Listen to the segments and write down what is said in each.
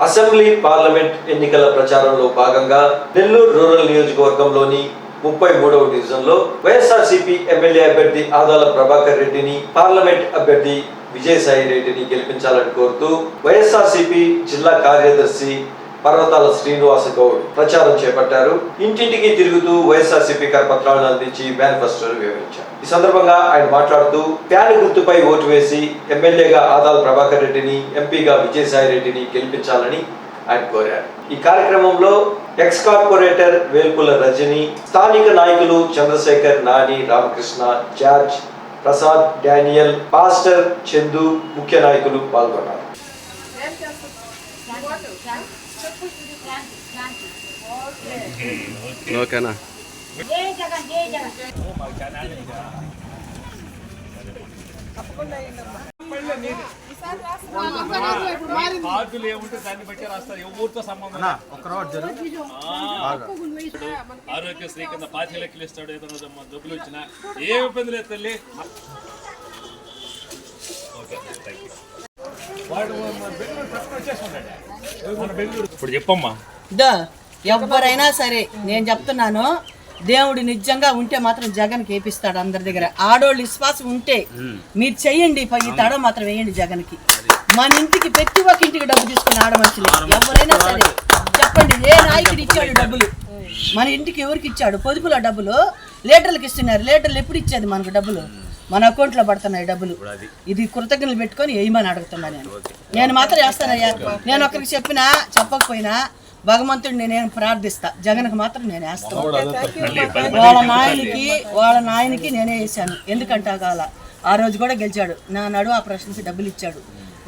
Assembly parliament ఎన్నికల ప్రచారంలో భాగంగా నెల్లూరు రూరల్ నియోజకవర్గంలోని ముప్పై మూడవ డివిజన్లో వైఎస్ఆర్సీపీ ఎమ్మెల్యే అభ్యర్థి ఆదాల ప్రభాకర్ రెడ్డిని పార్లమెంట్ అభ్యర్థి విజయసాయి రెడ్డిని గెలిపించాలని కోరుతూ వైఎస్ఆర్సీపీ జిల్లా కార్యదర్శి పర్వతాల శ్రీనివాస గౌడ్ ప్రచారం చేపట్టారు. ఇంటింటికి తిరుగుతూ వైఎస్ఆర్సీపీ కరపత్రాలను అందించి మేనిఫెస్టోను వివరించారు. ఈ సందర్భంగా ఆయన మాట్లాడుతూ ప్యాన్ గుర్తుపై ఓటు వేసి ఎమ్మెల్యేగా ఆదాల ప్రభాకర్ రెడ్డిని ఎంపీగా విజయసాయి రెడ్డిని గెలిపించాలని ఆయన కోరారు. ఈ కార్యక్రమంలో ఎక్స్ కార్పొరేటర్ వేల్పుల రజని స్థానిక నాయకులు Chandrashekar Nani Ramakrishna George Prasad Daniel pastor Chandu ముఖ్య నాయకులు పాల్గొన్నారు. ఓకేనా? కార్డులు ఏముంటే దాన్ని బట్టి రాస్తారు. ఎవరితో సంబంధం ఆరోగ్యశ్రీ కింద పాతి లెక్కలు ఇస్తాడు. ఏదైనా జబ్బులు వచ్చినా ఏ ఇబ్బంది లేదు తల్లి. ఇప్పుడు చెప్పమ్మా. దా ఎవరైనా సరే నేను చెప్తున్నాను దేవుడు నిజంగా ఉంటే మాత్రం జగన్ కేపిస్తాడు అందరి దగ్గర. ఆడోళ్ళు విశ్వాసం ఉంటే మీరు చెయ్యండి పై ఈ తడ మాత్రం వేయండి జగన్కి మన ఇంటికి ప్రతి ఒక్క ఇంటికి డబ్బు తీసుకుని ఆడ మనుషులు. ఎవరైనా సరే చెప్పండి ఏ నాయకుడు ఇచ్చాడు డబ్బులు? మన ఇంటికి ఎవరికి ఇచ్చాడు? పొదుపులో డబ్బులు లీటర్లకు ఇస్తున్నారు. లీటర్లు ఎప్పుడు ఇచ్చేది మనకు డబ్బులు? మన అకౌంట్లో పడుతున్నాయి డబ్బులు. ఇది కృతజ్ఞతలు పెట్టుకొని వేయమని అడుగుతున్నా నేను. నేను మాత్రం వేస్తానయ్యా నేను ఒకరికి చెప్పినా చెప్పకపోయినా భగవంతుడిని నేను ప్రార్థిస్తా. జగన్కి మాత్రం నేను వేస్తాను వాళ్ళ నాయనికి వాళ్ళ నాయనికి నేనే వేసాను ఎందుకంటే కాల ఆ రోజు కూడా గెలిచాడు. నా నడు ఆ ప్రశ్నకి డబ్బులు ఇచ్చాడు.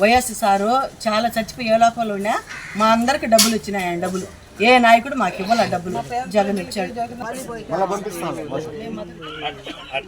వైఎస్ సారు చాలా చచ్చిపోయి ఏ లోపల ఉన్నా మా అందరికి డబ్బులు వచ్చినాయి ఆయన డబ్బులు. ఏ నాయకుడు మాకు ఇవ్వాలి ఆ డబ్బులు. జగన్ ఇచ్చాడు.